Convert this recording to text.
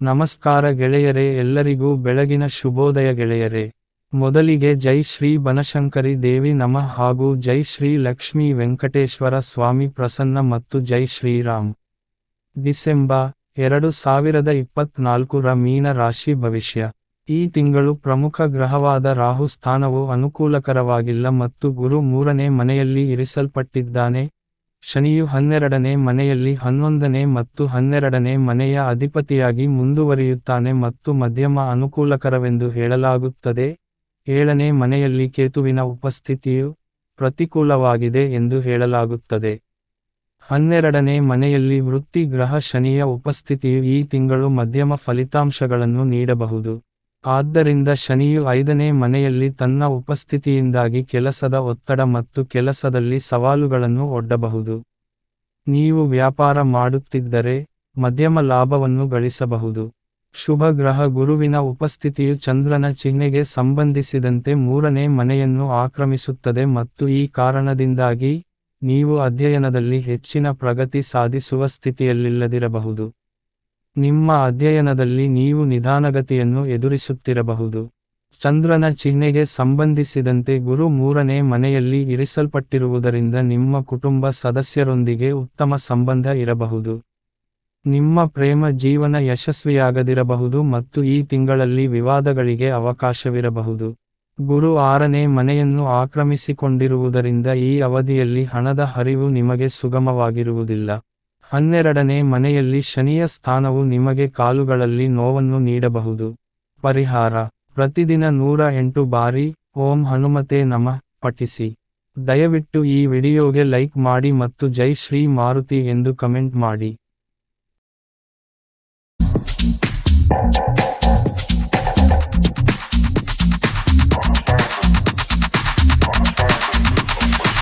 ನಮಸ್ಕಾರ ಗೆಳೆಯರೇ, ಎಲ್ಲರಿಗೂ ಬೆಳಗಿನ ಶುಭೋದಯ ಗೆಳೆಯರೇ. ಮೊದಲಿಗೆ ಜೈ ಶ್ರೀ ಬನಶಂಕರಿ ದೇವಿ ನಮಃ ಹಾಗೂ ಜೈ ಶ್ರೀ ಲಕ್ಷ್ಮೀ ವೆಂಕಟೇಶ್ವರ ಸ್ವಾಮಿ ಪ್ರಸನ್ನ ಮತ್ತು ಜೈ ಶ್ರೀರಾಮ್ ಡಿಸೆಂಬರ್ ಎರಡು ಸಾವಿರದ ಇಪ್ಪತ್ನಾಲ್ಕು ರ ಮೀನ ರಾಶಿ ಭವಿಷ್ಯ. ಈ ತಿಂಗಳು ಪ್ರಮುಖ ಗ್ರಹವಾದ ರಾಹು ಸ್ಥಾನವು ಅನುಕೂಲಕರವಾಗಿಲ್ಲ ಮತ್ತು ಗುರು ಮೂರನೇ ಮನೆಯಲ್ಲಿ ಇರಿಸಲ್ಪಟ್ಟಿದ್ದಾನೆ. ಶನಿಯು ಹನ್ನೆರಡನೇ ಮನೆಯಲ್ಲಿ ಹನ್ನೊಂದನೇ ಮತ್ತು ಹನ್ನೆರಡನೇ ಮನೆಯ ಅಧಿಪತಿಯಾಗಿ ಮುಂದುವರಿಯುತ್ತಾನೆ ಮತ್ತು ಮಧ್ಯಮ ಅನುಕೂಲಕರವೆಂದು ಹೇಳಲಾಗುತ್ತದೆ. ಏಳನೇ ಮನೆಯಲ್ಲಿ ಕೇತುವಿನ ಉಪಸ್ಥಿತಿಯು ಪ್ರತಿಕೂಲವಾಗಿದೆ ಎಂದು ಹೇಳಲಾಗುತ್ತದೆ. ಹನ್ನೆರಡನೇ ಮನೆಯಲ್ಲಿ ವೃತ್ತಿ ಗ್ರಹ ಶನಿಯ ಉಪಸ್ಥಿತಿಯು ಈ ತಿಂಗಳು ಮಧ್ಯಮ ಫಲಿತಾಂಶಗಳನ್ನು ನೀಡಬಹುದು. ಆದ್ದರಿಂದ ಶನಿಯು ಐದನೇ ಮನೆಯಲ್ಲಿ ತನ್ನ ಉಪಸ್ಥಿತಿಯಿಂದಾಗಿ ಕೆಲಸದ ಒತ್ತಡ ಮತ್ತು ಕೆಲಸದಲ್ಲಿ ಸವಾಲುಗಳನ್ನು ಒಡ್ಡಬಹುದು. ನೀವು ವ್ಯಾಪಾರ ಮಾಡುತ್ತಿದ್ದರೆ ಮಧ್ಯಮ ಲಾಭವನ್ನು ಗಳಿಸಬಹುದು. ಶುಭ ಗ್ರಹ ಗುರುವಿನ ಉಪಸ್ಥಿತಿಯು ಚಂದ್ರನ ಚಿಹ್ನೆಗೆ ಸಂಬಂಧಿಸಿದಂತೆ ಮೂರನೇ ಮನೆಯನ್ನು ಆಕ್ರಮಿಸುತ್ತದೆ ಮತ್ತು ಈ ಕಾರಣದಿಂದಾಗಿ ನೀವು ಅಧ್ಯಯನದಲ್ಲಿ ಹೆಚ್ಚಿನ ಪ್ರಗತಿ ಸಾಧಿಸುವ ಸ್ಥಿತಿಯಲ್ಲಿಲ್ಲದಿರಬಹುದು. ನಿಮ್ಮ ಅಧ್ಯಯನದಲ್ಲಿ ನೀವು ನಿಧಾನಗತಿಯನ್ನು ಎದುರಿಸುತ್ತಿರಬಹುದು. ಚಂದ್ರನ ಚಿಹ್ನೆಗೆ ಸಂಬಂಧಿಸಿದಂತೆ ಗುರು ಮೂರನೇ ಮನೆಯಲ್ಲಿ ಇರಿಸಲ್ಪಟ್ಟಿರುವುದರಿಂದ ನಿಮ್ಮ ಕುಟುಂಬ ಸದಸ್ಯರೊಂದಿಗೆ ಉತ್ತಮ ಸಂಬಂಧ ಇರಬಹುದು. ನಿಮ್ಮ ಪ್ರೇಮ ಜೀವನ ಯಶಸ್ವಿಯಾಗದಿರಬಹುದು ಮತ್ತು ಈ ತಿಂಗಳಲ್ಲಿ ವಿವಾದಗಳಿಗೆ ಅವಕಾಶವಿರಬಹುದು. ಗುರು ಆರನೇ ಮನೆಯನ್ನು ಆಕ್ರಮಿಸಿಕೊಂಡಿರುವುದರಿಂದ ಈ ಅವಧಿಯಲ್ಲಿ ಹಣದ ಹರಿವು ನಿಮಗೆ ಸುಗಮವಾಗಿರುವುದಿಲ್ಲ. ಹನ್ನೆರಡನೇ ಮನೆಯಲ್ಲಿ ಶನಿಯ ಸ್ಥಾನವು ನಿಮಗೆ ಕಾಲುಗಳಲ್ಲಿ ನೋವನ್ನು ನೀಡಬಹುದು. ಪರಿಹಾರ. ಪ್ರತಿದಿನ ನೂರ ಎಂಟು ಬಾರಿ ಓಂ ಹನುಮತೆ ನಮಃ ಪಠಿಸಿ. ದಯವಿಟ್ಟು ಈ ವಿಡಿಯೋಗೆ ಲೈಕ್ ಮಾಡಿ ಮತ್ತು ಜೈ ಶ್ರೀ ಮಾರುತಿ ಎಂದು ಕಮೆಂಟ್ ಮಾಡಿ.